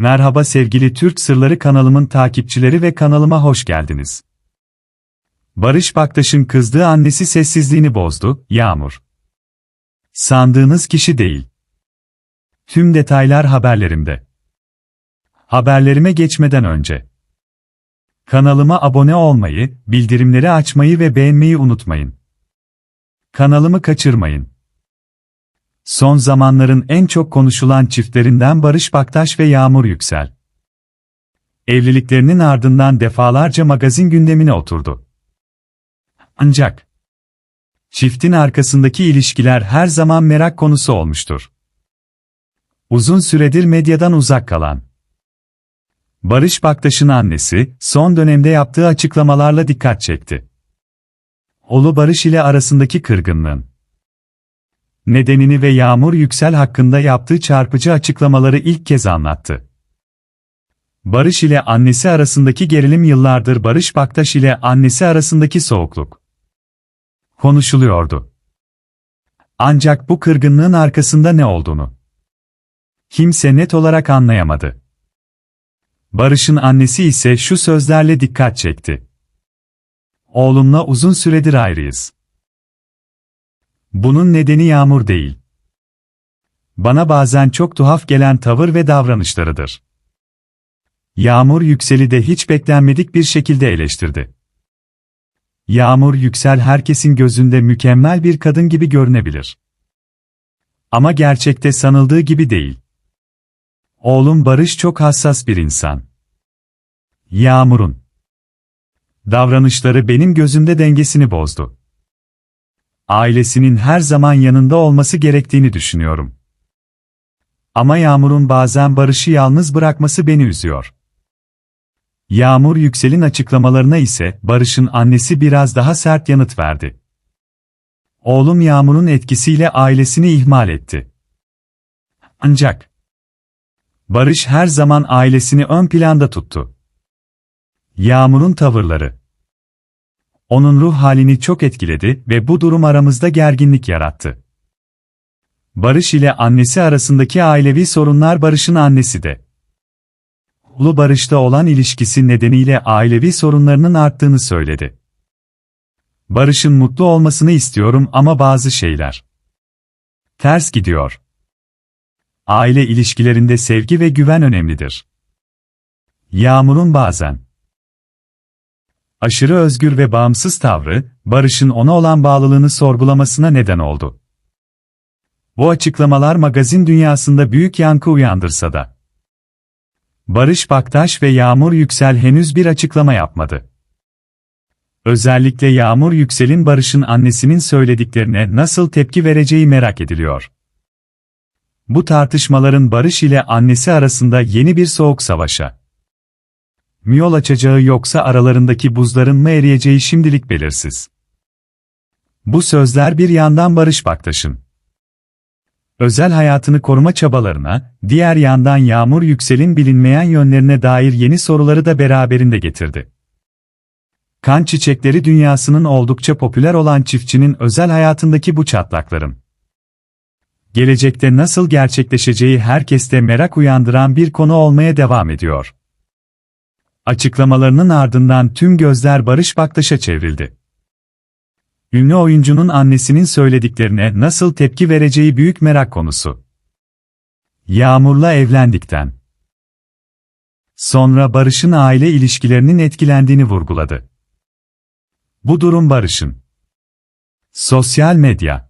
Merhaba sevgili Türk Sırları kanalımın takipçileri ve kanalıma hoş geldiniz. Barış Baktaş'ın kızdığı annesi sessizliğini bozdu, Yağmur. Sandığınız kişi değil. Tüm detaylar haberlerimde. Haberlerime geçmeden önce. Kanalıma abone olmayı, bildirimleri açmayı ve beğenmeyi unutmayın. Kanalımı kaçırmayın. Son zamanların en çok konuşulan çiftlerinden Barış Baktaş ve Yağmur Yüksel. Evliliklerinin ardından defalarca magazin gündemine oturdu. Ancak çiftin arkasındaki ilişkiler her zaman merak konusu olmuştur. Uzun süredir medyadan uzak kalan Barış Baktaş'ın annesi, son dönemde yaptığı açıklamalarla dikkat çekti. Oğlu Barış ile arasındaki kırgınlığın nedenini ve Yağmur Yüksel hakkında yaptığı çarpıcı açıklamaları ilk kez anlattı. Barış ile annesi arasındaki gerilim yıllardır Barış Baktaş ile annesi arasındaki soğukluk konuşuluyordu. Ancak bu kırgınlığın arkasında ne olduğunu kimse net olarak anlayamadı. Barış'ın annesi ise şu sözlerle dikkat çekti. Oğlumla uzun süredir ayrıyız. Bunun nedeni Yağmur değil. Bana bazen çok tuhaf gelen tavır ve davranışlarıdır. Yağmur Yüksel'i de hiç beklenmedik bir şekilde eleştirdi. Yağmur Yüksel herkesin gözünde mükemmel bir kadın gibi görünebilir. Ama gerçekte sanıldığı gibi değil. Oğlum Barış çok hassas bir insan. Yağmur'un davranışları benim gözümde dengesini bozdu. Ailesinin her zaman yanında olması gerektiğini düşünüyorum. Ama Yağmur'un bazen Barış'ı yalnız bırakması beni üzüyor. Yağmur Yüksel'in açıklamalarına ise Barış'ın annesi biraz daha sert yanıt verdi. Oğlum Yağmur'un etkisiyle ailesini ihmal etti. Ancak Barış her zaman ailesini ön planda tuttu. Yağmur'un tavırları onun ruh halini çok etkiledi ve bu durum aramızda gerginlik yarattı. Barış ile annesi arasındaki ailevi sorunlar Barış'ın annesi de. Ulu Barış'ta olan ilişkisi nedeniyle ailevi sorunlarının arttığını söyledi. Barış'ın mutlu olmasını istiyorum ama bazı şeyler ters gidiyor. Aile ilişkilerinde sevgi ve güven önemlidir. Yağmur'un bazen aşırı özgür ve bağımsız tavrı, Barış'ın ona olan bağlılığını sorgulamasına neden oldu. Bu açıklamalar magazin dünyasında büyük yankı uyandırsa da. Barış Baktaş ve Yağmur Yüksel henüz bir açıklama yapmadı. Özellikle Yağmur Yüksel'in Barış'ın annesinin söylediklerine nasıl tepki vereceği merak ediliyor. Bu tartışmaların Barış ile annesi arasında yeni bir soğuk savaşa mi yol açacağı yoksa aralarındaki buzların mı eriyeceği şimdilik belirsiz. Bu sözler bir yandan Barış Baktaş'ın özel hayatını koruma çabalarına, diğer yandan Yağmur Yüksel'in bilinmeyen yönlerine dair yeni soruları da beraberinde getirdi. Kan çiçekleri dünyasının oldukça popüler olan çiftçinin özel hayatındaki bu çatlakların gelecekte nasıl gerçekleşeceği herkeste merak uyandıran bir konu olmaya devam ediyor. Açıklamalarının ardından tüm gözler Barış Baktaş'a çevrildi. Ünlü oyuncunun annesinin söylediklerine nasıl tepki vereceği büyük merak konusu. Yağmur'la evlendikten sonra Barış'ın aile ilişkilerinin etkilendiğini vurguladı. Bu durum Barış'ın sosyal medya